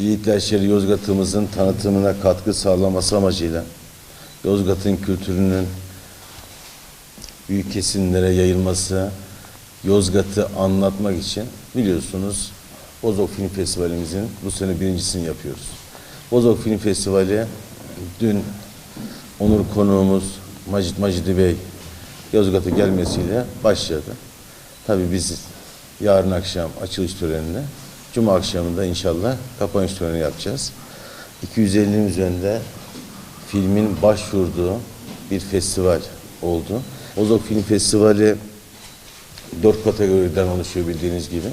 İhtiyaçları Yozgat'ımızın tanıtımına katkı sağlaması amacıyla Yozgat'ın kültürünün büyük kesimlere yayılması, Yozgat'ı anlatmak için biliyorsunuz Bozok Film Festivalimizin bu sene birincisini yapıyoruz. Bozok Film Festivali dün onur konuğumuz Macit Macidi Bey Yozgat'a gelmesiyle başladı. Tabii biz yarın akşam açılış törenini, Cuma akşamında inşallah kapanış töreni yapacağız. 250'nin üzerinde filmin başvurduğu bir festival oldu. Bozok Film Festivali dört kategoriden oluşuyor bildiğiniz gibi.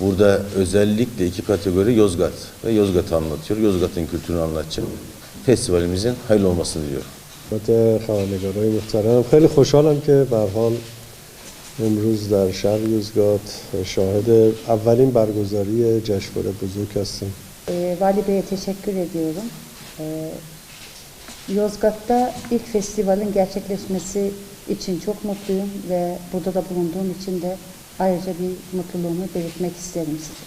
Burada özellikle iki kategori Yozgat ve Yozgat'ı anlatıyor. Yozgat'ın kültürünü anlatacak. Festivalimizin hayırlı olmasını diliyorum. خدمت خبرنگارای محترم خیلی خوشحالم که به هر حال امروز در شهر یوزگات شاهد اولین برگزاری جشنواره بزرگ هستیم Ee, Vali Bey'e teşekkür ediyorum. Ee, Yozgat'ta ilk festivalin gerçekleşmesi için çok mutluyum ve burada da bulunduğum için de ayrıca bir mutluluğumu belirtmek isterim size.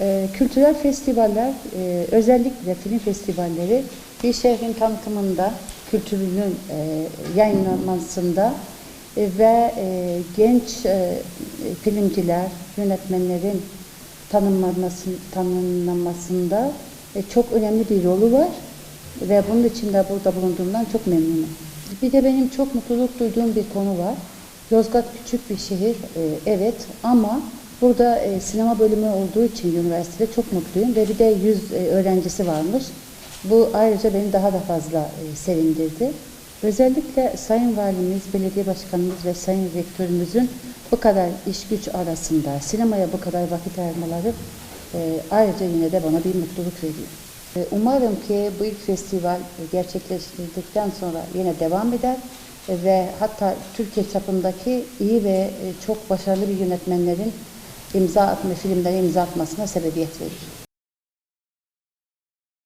Ee, kültürel festivaller, e, özellikle film festivalleri bir şehrin tanıtımında, kültürünün e, yayınlanmasında e, ve e, genç e, filmciler, yönetmenlerin tanımlanması, tanımlanmasında e, çok önemli bir rolü var ve bunun için de burada bulunduğumdan çok memnunum. Bir de benim çok mutluluk duyduğum bir konu var. Yozgat küçük bir şehir, e, evet ama burada e, sinema bölümü olduğu için üniversitede çok mutluyum ve bir de 100 e, öğrencisi varmış. Bu ayrıca beni daha da fazla e, sevindirdi. Özellikle Sayın Valimiz, Belediye Başkanımız ve Sayın Rektörümüzün bu kadar iş güç arasında sinemaya bu kadar vakit ayırmaları e, ayrıca yine de bana bir mutluluk veriyor. E, Umarım ki bu ilk festival gerçekleştirdikten sonra yine devam eder ve hatta Türkiye çapındaki iyi ve e, çok başarılı bir yönetmenlerin imza atma filmlere imza atmasına sebebiyet verir.